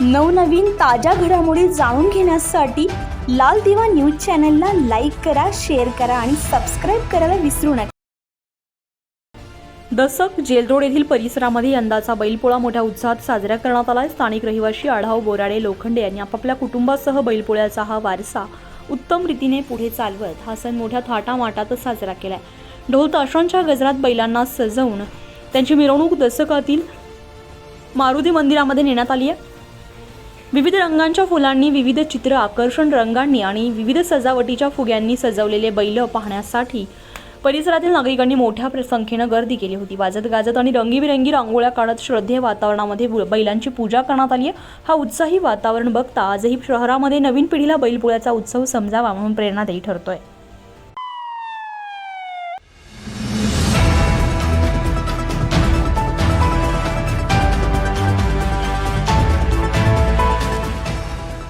नवनवीन ताज्या घडामोडी जाणून घेण्यासाठी लाल दिवा न्यूज चॅनलला लाईक करा शेअर करा आणि सबस्क्राईब करायला विसरू नका. दसक जेलरोड येथील परिसरामध्ये यंदाचा बैलपोळा मोठ्या उत्साहात साजरा करण्यात आला स्थानिक रहिवासी आढाव बोराडे लोखंडे यांनी आपापल्या कुटुंबासह बैलपोळ्याचा हा वारसा उत्तम रीतीने पुढे चालवत हा सण मोठ्या थाटामाटात साजरा केलाय. ढोल ताशांच्या गजरात बैलांना सजवून त्यांची मिरवणूक दसकातील मारुती मंदिरामध्ये नेण्यात आली आहे. विविध रंगांच्या फुलांनी विविध चित्र आकर्षण रंगांनी आणि विविध सजावटीच्या फुग्यांनी सजवलेले बैल पाहण्यासाठी परिसरातील नागरिकांनी मोठ्या संख्येनं गर्दी केली होती. वाजत गाजत आणि रंगीबिरंगी रांगोळ्या काढत श्रद्धेय वातावरणामध्ये बु- बैलांची पूजा करण्यात आली आहे. हा उत्साही वातावरण बघता आजही शहरामध्ये नवीन पिढीला बैलपोळ्याचा उत्सव समजावा म्हणून प्रेरणादायी ठरतोय.